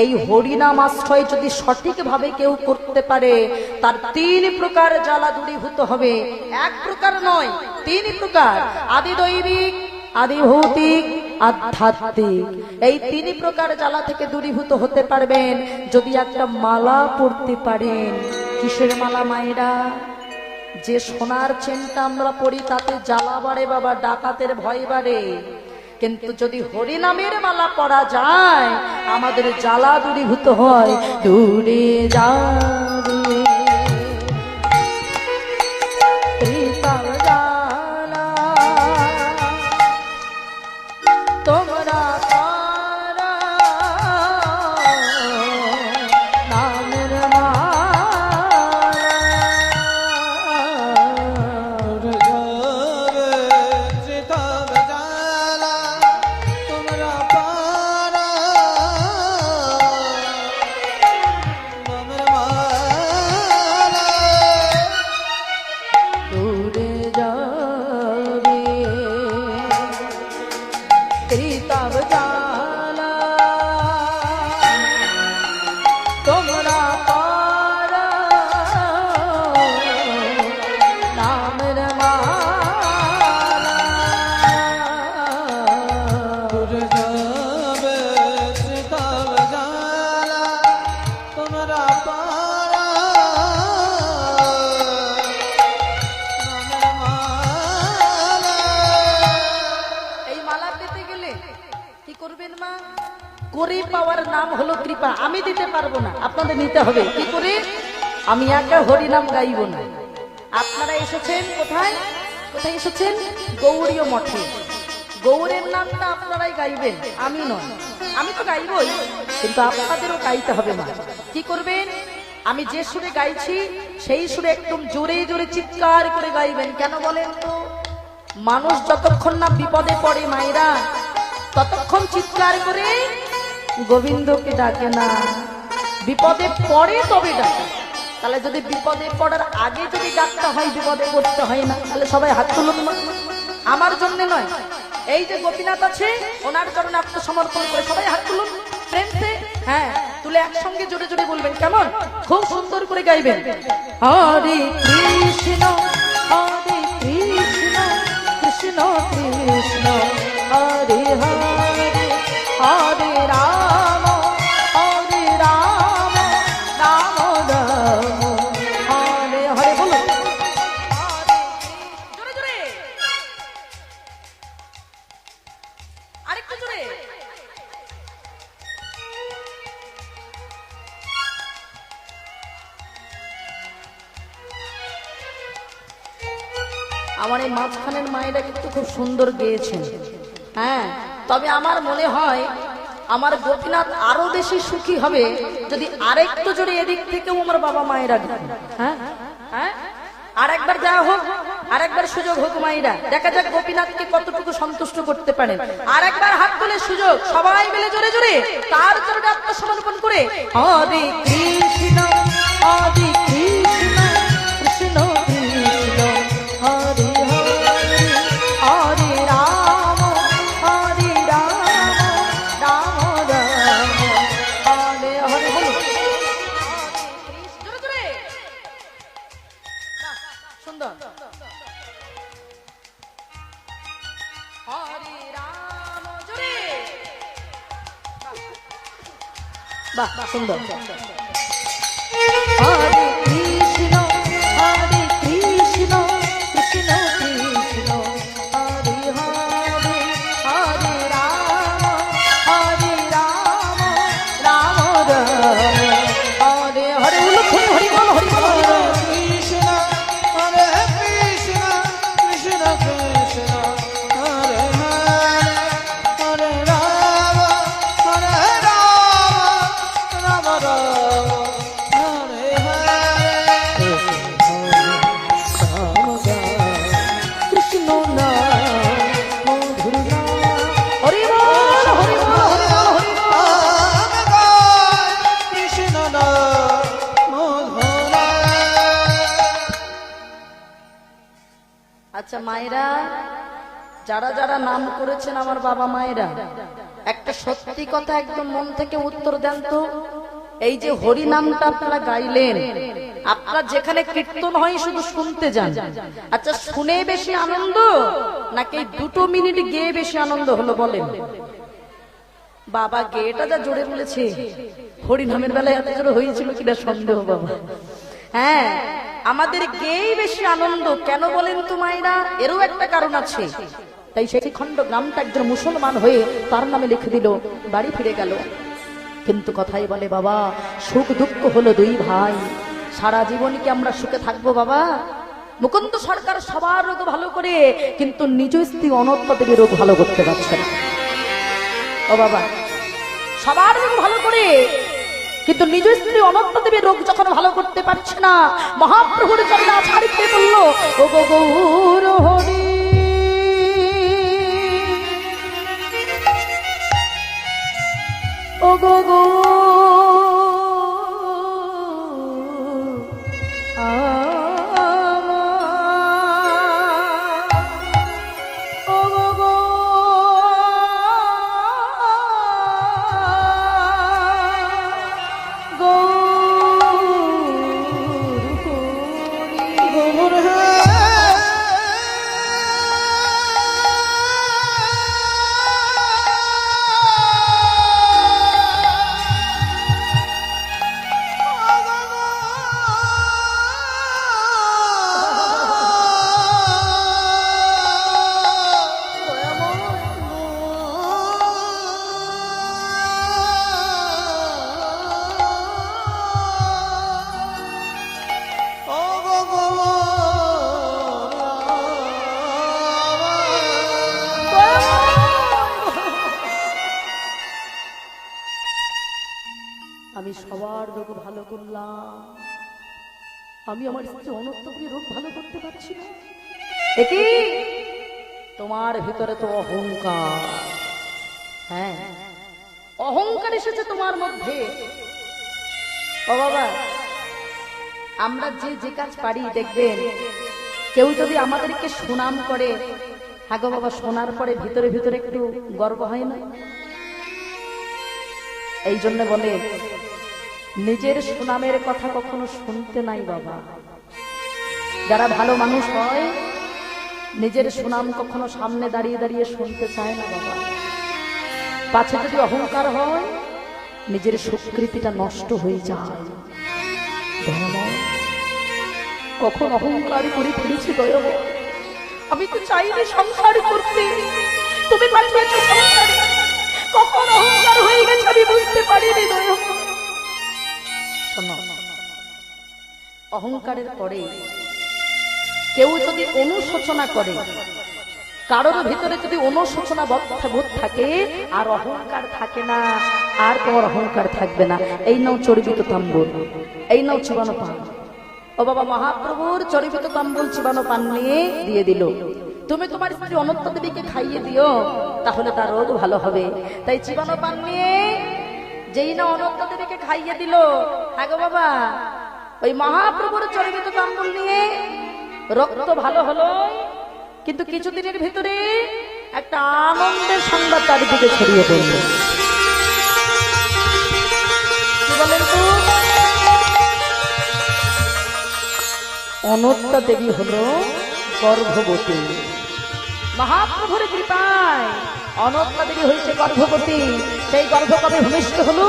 এই হরিনাম আশ্রয় যদি সঠিকভাবে কেউ করতে পারে, তার তিন প্রকার জ্বালা দূরীভূত হবে। এক প্রকার নয়, তিন প্রকার। আদি দৈবিক আদি ভৌতিক আধ্যাত্মিক। এই তিন প্রকার জ্বালা থেকে দূরীভূত হতে পারবেন যদি একটা মালা পড়তে পারেন। কিসের মালা, মায়েরা? যে সোনার চেনটা আমরা পড়ি, তাতে জ্বালা বাড়ে বাবা, ডাকাতের ভয় বাড়ে। কিন্তু যদি হরিনামের মালা পড়া যায় আমাদের জ্বালা দূরীভূত হয় দূরে যাবে নাম হলো কৃপা। আমি দিতে পারব না, আপনাদের নিতে হবে। কি করে? আমি একা হরি নাম গাইব না। আপনারা এসেছেন কোথায়? কোথায় এসেছেন? গৌরীয় মঠে। গৌরের নামটা আপনারাই গাইবেন, আমি নয়। আমি তো গাইবই, কিন্তু আপনাদেরও গাইতে হবে মা কি করবেন? আমি যে সুরে গাইছি, সেই সুরে একদম জোরে জোরে চিৎকার করে গাইবেন। কেন বলেন তো? মানুষ যতক্ষণ না বিপদে পড়ে মায়েরা, ততক্ষণ চিৎকার করে গোবিন্দকে ডাকে না। বিপদে পড়ে তবে ডাকে। তাহলে যদি বিপদে পড়ার আগে যদি ডাকতে হয়, বিপদে পড়তে হয় না, তাহলে সবাই হাত তুলুন। আমার জন্য নয়। এই যে গোপীনাথ আছে, ওনার জন্য আত্মসমর্পণ করে সবাই হাত তুলুন। প্রেমতে হ্যাঁ তুলে একসঙ্গে জোরে জোরে বলবেন। কেমন? খুব সুন্দর করে গাইবেন। হরে কৃষ্ণ হরে কৃষ্ণ কৃষ্ণ কৃষ্ণ, হরে হরে। মাঝখানের কিন্তু খুব সুন্দর গেয়েছেন। হ্যাঁ তবে আমার মনে হয় আমার গোপীনাথ আরও বেশি সুখী হবে যদি আরেকটু জোরে এদিক থেকেও আমার বাবা মায়েরা হ্যাঁ হ্যাঁ আর একবার যাওয়া হোক আর একবার সুযোগ হোক মায়েরা। দেখা যাক গোপীনাথকে কতটুকু সন্তুষ্ট করতে পারেন। আর একবার হাত তুলে সুযোগ, সবাই মিলে জোরে জোরে তার চরণে আত্মসমর্পণ করে, হরে কৃষ্ণ। বাহ বাহ সুন্দর আচ্ছা মায়েরা, যারা যারা নাম করেছেন আমার বাবা মায়েরা, একটা সত্যি কথা একদম মন থেকে উত্তর দেন তো। এই যে হরি নামটা আপনারা গাইলেন, আপনারা যেখানে কীর্তন হয় শুধু শুনতে যান। আচ্ছা শুনে বেশি আনন্দ, নাকি দুটো মিনিট গেয়ে বেশি আনন্দ হলো বলেন? বাবা গেটা যা জোরে বলেছে হরি নামের বেলায় এত জোরে হয়েছিল কিনা সন্দেহ বাবা। হ্যাঁ আমাদের গেই বেশি আনন্দ। কেন বলেন তো মায়েরা? এরও একটা কারণ আছে। তাই সেই খণ্ড গ্রামটা একজন মুসলমান হয়ে তার নামে লিখে দিল, বাড়ি ফিরে গেল। কিন্তু কথাই বলে, বাবা, সুখ দুঃখ হলো দুই ভাই। সারা জীবন কি আমরা সুখে থাকব, বাবা? মুকুন্দ সরকার সবার রোগ ভালো করে, কিন্তু নিজ স্ত্রী অনত্য দেবী রোগ ভালো করতে পারছে না। ও বাবা, সবার রোগ ভালো করে কিন্তু নিজ স্ত্রী অনন্ত দেবী রোগ যখন ভালো করতে পারছে না, মহাপ্রভুর জন্য ছাড়িতে বলল গো গৌর হরি। আমি আমার স্ত্রী অনন্তপুরী রোগ ভালো করতে পারছি না। একি? তোমার ভিতরে তো অহংকার। হ্যাঁ অহংকার এসেছে তোমার মধ্যে। ও বাবা, আমরা যে যে কাজ পারি, দেখবেন, কেউ যদি আমাদেরকে সুনাম করে হাগো বাবা, শোনার পরে ভিতরে ভিতরে একটু গর্ব হয় না? এই জন্য বলে নিজের সুনামের কথা কখনো শুনতে নাই বাবা। যারা ভালো মানুষ হয়, নিজের সুনাম কখনো সামনে দাঁড়িয়ে দাঁড়িয়ে শুনতে চায় না বাবা। পাছে যদি অহংকার হয়, নিজের স্বীকৃতিটা নষ্ট হয়ে যায়। কখন অহংকার করে ফেলেছি দয়াময় আমি তো চাইনি সংসার করতে। তুমি কখন অহংকার হয়ে গেছে আমি বুঝতে পারিনি দয়াময় শোনো। অহংকারের পরে কেউ যদি অনুশোচনা করে, কারোর ভিতরে যদি অনুশোচনা বোধ থাকে, আর অহংকার থাকে না, আর তোমার অহংকার থাকবে না। এই নাও চর্বিত তাম্বুল, এই নাও চিবানো পান। ও বাবা মহাপ্রভুর চর্বিত তাম্বুল চিবানো পান নিয়ে দিয়ে দিল। তুমি তোমার স্ত্রী অনন্ত দেবীকে খাইয়ে দিও, তাহলে তার রোগ ভালো হবে। তাই চিবানো পান নিয়ে যেই না অনন্ত দেবীকে খাইয়ে দিল হ্যাঁ গো বাবা? ওই মহাপ্রভুর চরিত তাম্বুল নিয়ে রক্ত ভালো হলো। কিন্তু কিছুদিনের ভিতরে একটা আনন্দের সংবাদ চারিদিকে ছড়িয়ে পড়ল। অনন্তা দেবী হলো গর্ভবতী। মহাপ্রভুর কৃপায়। অনন্তা দেবী হয়েছে গর্ভবতী। সেই গর্ভ ভূমিষ্ঠ হলো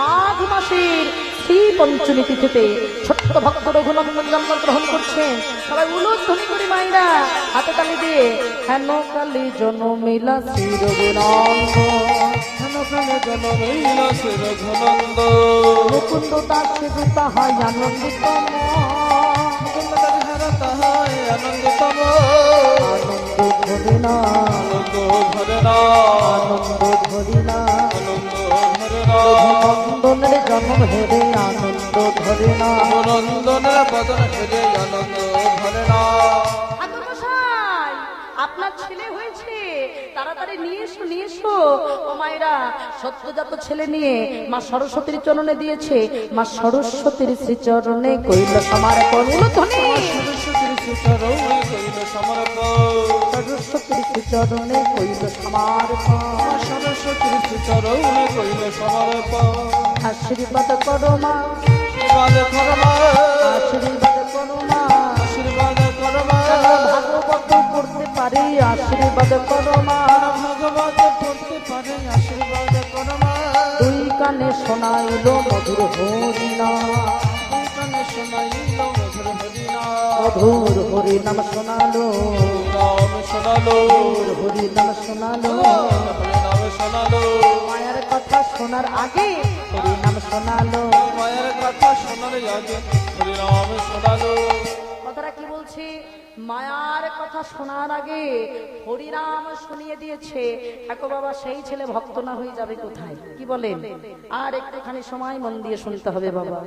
মাঘ মাসের শ্রী পঞ্চমী তিথিতে। ছোট্ট ভক্ত রঘুনন্দন জন্মগ্রহণ করছেন। সবাই উলুধ্বনি করি মাইরা হাতে তালি দিয়ে, হেন কালী জনমিলা শ্রী রঘুনন্দন ধনকালে জনমীল শির ধনন্দ মুকুন্দ দাসে আনন্দিত হার তাহাই আনন্দতম আনন্দ ধরে না আনন্দ ধরে না আনন্দ ধরি না আনন্দ ধরে না নন্দনের জন্ম হেরে আনন্দ ধরে না নন্দনের বদন হেরে আনন্দ ধরে না আপনার ছেলে হয়েছে। তাড়াতাড়ি নিয়ে এসো নিয়ে এসো। ও মায়েরা সত্যজাত ছেলে নিয়ে মা সরস্বতীর চরণে দিয়েছে। মা সরস্বতীর শ্রীচরণে কইল সমর্পণ সরস্বতীর সুচরণে কইল সমর্পণ শ্রীচরণে কইল সমর্পণ সরস্বতীর সুচরণে কইল সমর্পণ আশীর্বাদ করো মা। আশীর্বাদ করমা আশীর্বাদ করো মা। আশীর্বাদ করমা যেন ভাগবত করতে পারি, আশীর্বাদ করো মা। ভগবত পড়তে পারে আশীর্বাদ করমা দুই কানে শোনাইল মধুর হরিনা কানে শোনাইল মধুর মধুর হরিনাম শোনালো নাম শোনালো। মধুর হরিনাম শোনালো নাম শোনালো। মায়ের কথা শোনার আগে হরিনাম শোনালো মায়ের কথা শোনার আগে হরিনাম শোনালো। কথাটা কি বলছি? মায়ার কথা শোনার আগে হরিনাম শুনিয়ে দিয়েছে। একো বাবা, সেই ছেলে ভক্ত না হয়ে যাবে কোথায়? কি বলেন? আর একটুখানি সময় মন দিয়ে শুনতে হবে বাবা।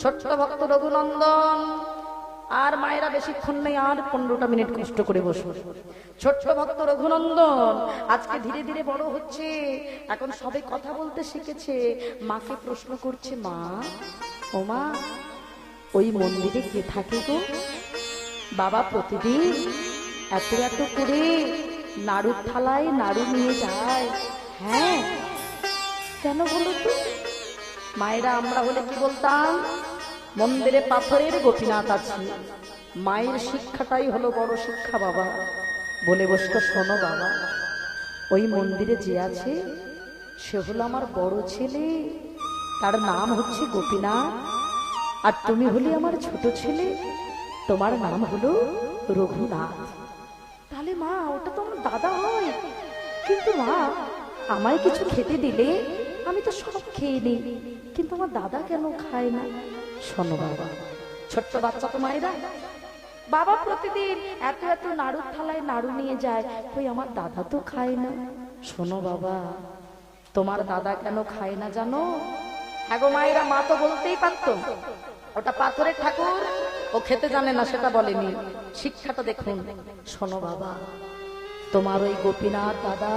ছোট্ট ভক্ত রঘুনন্দন আর মায়েরা বেশিক্ষণ নেই, আর পনেরোটা মিনিট কষ্ট করে বসুন ছোট্ট ভক্ত রঘুনন্দন, আজকে ধীরে ধীরে বড় হচ্ছে। এখন সবে কথা বলতে শিখেছে। মাকে প্রশ্ন করছে, মা, ও মা, ওই মন্দিরে কে থাকে গো? বাবা প্রতিদিন এত এত করে নাড়ুর থালায় নাড়ু নিয়ে যায়। হ্যাঁ কেন বলো তো? মায়েরা আমরা হলে কি বলতাম? মন্দিরে পাথরের গোপীনাথ আছে। মায়ের শিক্ষাটাই হলো বড় শিক্ষা বাবা। বলে বসতো শোনো বাবা, ওই মন্দিরে যে আছে, সে হলো আমার বড় ছেলে। তার নাম হচ্ছে গোপীনাথ। আর তুমি হলে আমার ছোট ছেলে। তোমার নাম হলো রঘুনাথ। তাহলে মা, ওটা তো আমার দাদা হয়। কিন্তু মা, আমায় কিছু খেতে দিলে? আমি তো সব খেয়ে নিই। কিন্তু আমার দাদা কেন খায় না? শোনো বাবা। ছোট্ট বাচ্চা তো মায়েরা। বাবা প্রতিদিন এত এত নাড়ুর থালায় নাড়ু নিয়ে যায়, কই আমার দাদা তো খায় না। শোনো বাবা, তোমার দাদা কেন খায় না জানো? হ্যাঁ মায়েরা, মা তো বলতেই পারতো, ওটা পাথরের ঠাকুর, ও খেতে জানে না সেটা বলেনি। শিক্ষাটা দেখুন, শোনো বাবা, তোমার ওই গোপীনাথ দাদা,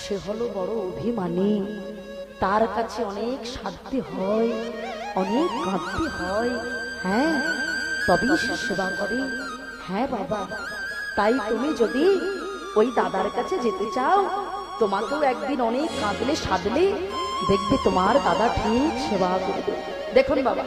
সে হলো বড় অভিমানী। তার কাছে অনেক সাধ্যি হয়। অনেক কাঁদতে হয়। হ্যাঁ তবেই সে সেবা করে। হ্যাঁ বাবা, তাই তুমি যদি ওই দাদার কাছে যেতে চাও, তোমাকেও একদিন অনেক কাঁদলে সাদলে দেখবে তোমার দাদা ঠিক সেবা করবে। দেখুন বাবা